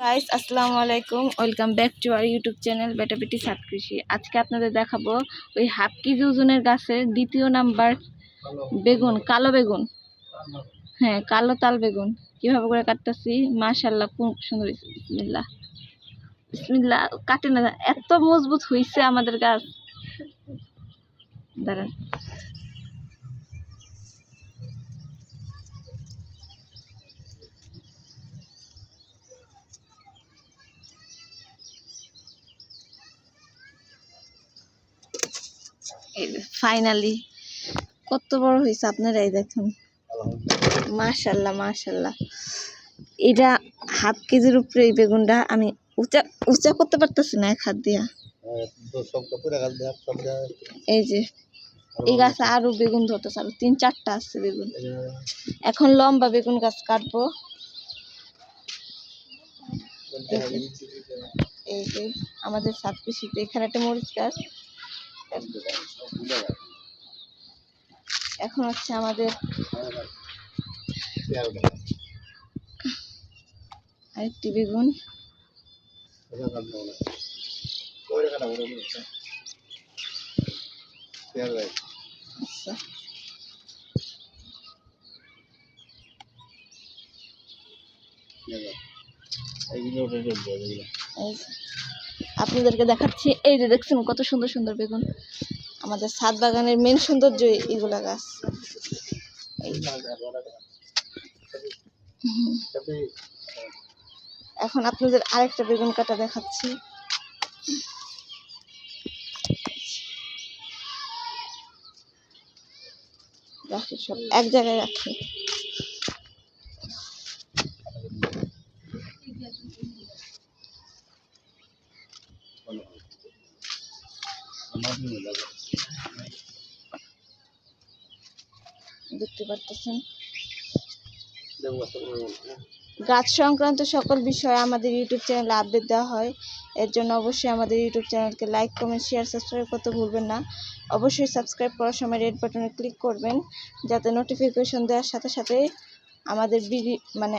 Guys আসসালামু আলাইকুম। Welcome back to our YouTube channel বেটা বেটি সাত কৃষি আজকে আপনাদের দেখাবো ওই হাফ কেজি ওজনের গাছের দ্বিতীয় নাম্বার বেগুন, কালো বেগুন। হ্যাঁ কালো তাল বেগুন। কীভাবে করে কাটতেছি? মাশাল্লাহ খুব সুন্দর। হয়েছে বিসমিল্লাহ। বিসমিল্লাহ, কাটে না। এত মজবুত হয়েছে আমাদের গাছ। দাঁড়ান। ফাইনালি কত বড় হয়েছে আপনারাই দেখুন। মাশাল্লাহ মাশাল্লাহ এটা হাফ কেজির উপরে এই বেগুনটা আমি উঁচা উঁচা করতে পারতেছি না এক হাত দিয়া। এই যে এই গাছে আরও বেগুন ধরতেছে আরও তিন চারটা আছে বেগুন। এখন লম্বা বেগুন গাছ কাটবো। এই যে আমাদের সাত কৃষিতে এখানে একটা মরিচ গাছ। এখন হচ্ছে আমাদের আরেকটি বেগুন। আচ্ছা। আপনাদেরকে দেখাচ্ছি, এই যে দেখছেন কত সুন্দর সুন্দর বেগুন। আমাদের ছাদ বাগানের মেন সৌন্দর্য এগুলা গাছ। এখন আপনাদের আরেকটা বেগুন কাটা দেখাচ্ছি। রাখি সব, এক জায়গায় রাখি। দেখতে পারতেছেন। গাছ সংক্রান্ত সকল বিষয়ে আমাদের ইউটিউব চ্যানেলে আপডেট দেওয়া হয়। এর জন্য অবশ্যই আমাদের ইউটিউব চ্যানেলকে লাইক কমেন্ট শেয়ার সাবস্ক্রাইব করতে ভুলবেন না। অবশ্যই সাবস্ক্রাইব করার সময় রেড বাটনে ক্লিক করবেন যাতে নোটিফিকেশন দেওয়ার সাথে সাথে আমাদের মানে